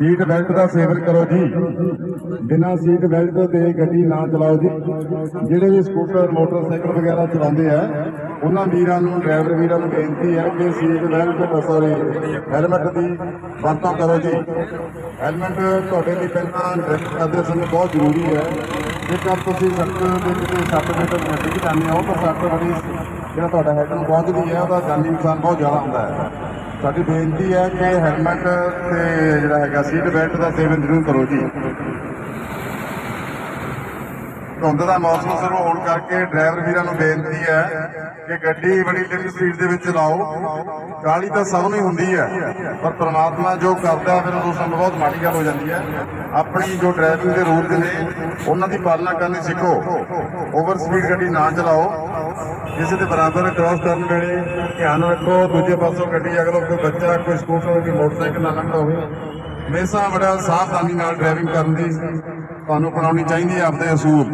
Seat belt ਦਾ ਸੇਵਨ ਕਰੋ ਜੀ। ਬਿਨਾਂ ਸੀਟ ਬੈਲਟ ਦੇ ਗੱਡੀ ਨਾ ਚਲਾਓ ਜੀ। ਜਿਹੜੇ ਵੀ ਸਕੂਟਰ, ਮੋਟਰਸਾਈਕਲ ਵਗੈਰਾ ਚਲਾਉਂਦੇ ਆ, ਉਹਨਾਂ ਵੀਰਾਂ ਨੂੰ, ਡਰਾਈਵਰ ਵੀਰਾਂ ਨੂੰ ਬੇਨਤੀ ਹੈ ਕਿ ਸੀਟ ਬੈਲਟ ਸੌਰੀ ਹੈਲਮਟ ਦੀ ਵਰਤੋਂ ਕਰੋ ਜੀ। ਹੈਲਮਟ ਤੁਹਾਡੇ ਲਈ ਪਹਿਲਾਂ ਡਰਾਈਵ ਕਰਦੇ ਸਮੇਂ ਬਹੁਤ ਜ਼ਰੂਰੀ ਹੈ। ਜੇਕਰ ਤੁਸੀਂ ਸੜਕ ਦੇ ਕਿਤੇ ਸੱਟ ਮੀਟਰ ਡਿੱਗ ਜਾਂਦੇ ਹੋ, ਤਾਂ ਸੱਟ ਬੜੀ ਜਿਹੜਾ ਤੁਹਾਡਾ ਹੈਡ ਨੂੰ ਪਹੁੰਚਦੀ ਹੈ, ਉਹਦਾ ਜਾਨੀ ਨੁਕਸਾਨ ਬਹੁਤ ਜ਼ਿਆਦਾ ਹੁੰਦਾ ਹੈ। ਸਾਡੀ ਬੇਨਤੀ ਹੈ ਕਿ ਹੈਲਮਟ ਤੇ ਜਿਹੜਾ ਹੈਗਾ ਸੀਟ ਬੈਲਟ ਦਾ ਸੇਵਨ ਜ਼ਰੂਰ ਕਰੋ ਜੀ। ਧੁੰਦ ਦਾ ਮੌਸਮ ਸ਼ੁਰੂ ਹੋਣ ਕਰਕੇ ਡਰਾਈਵਰ ਵੀਰਾਂ ਨੂੰ ਬੇਨਤੀ ਹੈ ਕਿ ਗੱਡੀ ਬੜੀ ਲਿਮਟ ਸਪੀਡ ਦੇ ਵਿੱਚ ਚਲਾਓ ਕਾਲੀ ਤਾਂ ਸਭ ਨੂੰ ਹੀ ਹੁੰਦੀ ਹੈ, ਪਰ ਪ੍ਰਮਾਤਮਾ ਜੋ ਕਰਦਾ ਫਿਰ ਉਸ ਸਮੇਂ ਬਹੁਤ ਮਾੜੀ ਗੱਲ ਹੋ ਜਾਂਦੀ ਹੈ। ਆਪਣੀ ਜੋ ਡਰਾਈਵਿੰਗ ਦੇ ਰੂਲ ਨੇ, ਉਹਨਾਂ ਦੀ ਪਾਲਣਾ ਕਰਨੀ ਸਿੱਖੋ। ਓਵਰ ਸਪੀਡ ਗੱਡੀ ਨਾ ਚਲਾਓ। ਕਿਸੇ ਦੇ ਬਰਾਬਰ ਕ੍ਰਾਸ ਕਰਨ ਵੇਲੇ ਧਿਆਨ ਰੱਖੋ, ਦੂਜੇ ਪਾਸੋਂ ਗੱਡੀ ਅਗਰ ਕੋਈ ਬੱਚਾ, ਕੋਈ ਸਕੂਟਰ ਕੋਈ ਮੋਟਰਸਾਈਕਲ ਨਾ ਲੰਘਦਾ ਹੋਵੇ। ਹਮੇਸ਼ਾ ਬੜਾ ਸਾਵਧਾਨੀ ਨਾਲ ਡਰਾਈਵਿੰਗ ਕਰਨ ਦੀ ਤੁਹਾਨੂੰ ਅਪਣਾਉਣੀ ਚਾਹੀਦੀ ਹੈ ਆਪਦੇ ਅਸੂਲ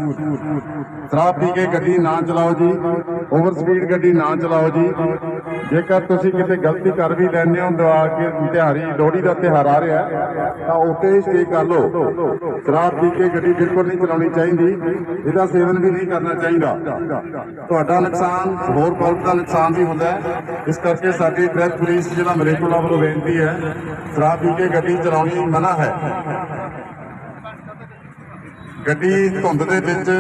ਸ਼ਰਾਬ ਪੀ ਕੇ ਗੱਡੀ ਨਾ ਚਲਾਓ ਜੀ ਓਵਰ ਸਪੀਡ ਗੱਡੀ ਨਾ ਚਲਾਓ ਜੀ। ਜੇਕਰ ਤੁਸੀਂ ਕਿਤੇ ਗਲਤੀ ਕਰ ਵੀ ਲੈਂਦੇ ਹੋ, ਦਵਾ ਕੇ ਤਿਹਾਰੀ ਲੋਹੜੀ ਦਾ ਤਿਹਾਰ ਆ ਰਿਹਾ, ਤਾਂ ਉੱਤੇ ਹੀ ਸਟੇ ਕਰ ਲਓ। ਸ਼ਰਾਬ ਪੀ ਕੇ ਗੱਡੀ ਬਿਲਕੁਲ ਨਹੀਂ ਚਲਾਉਣੀ ਚਾਹੀਦੀ, ਇਹਦਾ ਸੇਵਨ ਵੀ ਨਹੀਂ ਕਰਨਾ ਚਾਹੀਦਾ। ਤੁਹਾਡਾ ਨੁਕਸਾਨ, ਹੋਰ ਬਹੁਤ ਦਾ ਨੁਕਸਾਨ ਵੀ ਹੁੰਦਾ ਹੈ। ਇਸ ਕਰਕੇ ਸਾਡੀ ਟ੍ਰੈਫਿਕ ਪੁਲਿਸ ਜ਼ਿਲ੍ਹਾ ਮਲੇਕੁਲਾ ਵੱਲੋਂ ਬੇਨਤੀ ਹੈ, ਸ਼ਰਾਬ ਪੀ ਕੇ ਗੱਡੀ ਚਲਾਉਣੀ ਮਨਾ ਹੈ। ਗੱਡੀ ਧੁੰਦ ਦੇ ਵਿੱਚ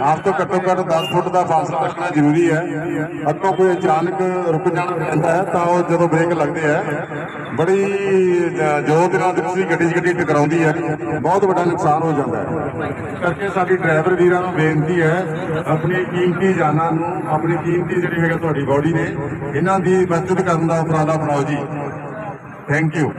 ਆਪ ਤੋਂ ਘੱਟੋ ਘੱਟ 10 ਫੁੱਟ ਦਾ ਫਾਸਲਾ ਰੱਖਣਾ ਜ਼ਰੂਰੀ ਹੈ। ਅੱਗੋਂ ਕੋਈ ਅਚਾਨਕ ਰੁਕ ਜਾਣਾ ਪੈਂਦਾ ਹੈ ਤਾਂ ਉਹ ਜਦੋਂ ਬ੍ਰੇਕ ਲੱਗਦੇ ਆ ਬੜੀ ਜ- ਜ਼ੋਰ ਦੇ ਨਾਲ ਤੁਸੀਂ ਗੱਡੀ 'ਚ ਗੱਡੀ ਟਕਰਾਉਂਦੀ ਹੈ, ਬਹੁਤ ਵੱਡਾ ਨੁਕਸਾਨ ਹੋ ਜਾਂਦਾ ਹੈ। ਇਸ ਕਰਕੇ ਸਾਡੀ ਡਰਾਈਵਰ ਵੀਰਾਂ ਨੂੰ ਬੇਨਤੀ ਹੈ, ਆਪਣੀ ਕੀਮਤੀ ਜਾਨਾਂ ਨੂੰ, ਆਪਣੀ ਕੀਮਤੀ ਜਿਹੜੀ ਹੈਗਾ ਤੁਹਾਡੀ ਬਾਡੀ ਨੇ, ਇਹਨਾਂ ਦੀ ਬਚਤ ਕਰਨ ਦਾ ਉਪਰਾਲਾ ਬਣਾਓ ਜੀ। Thank you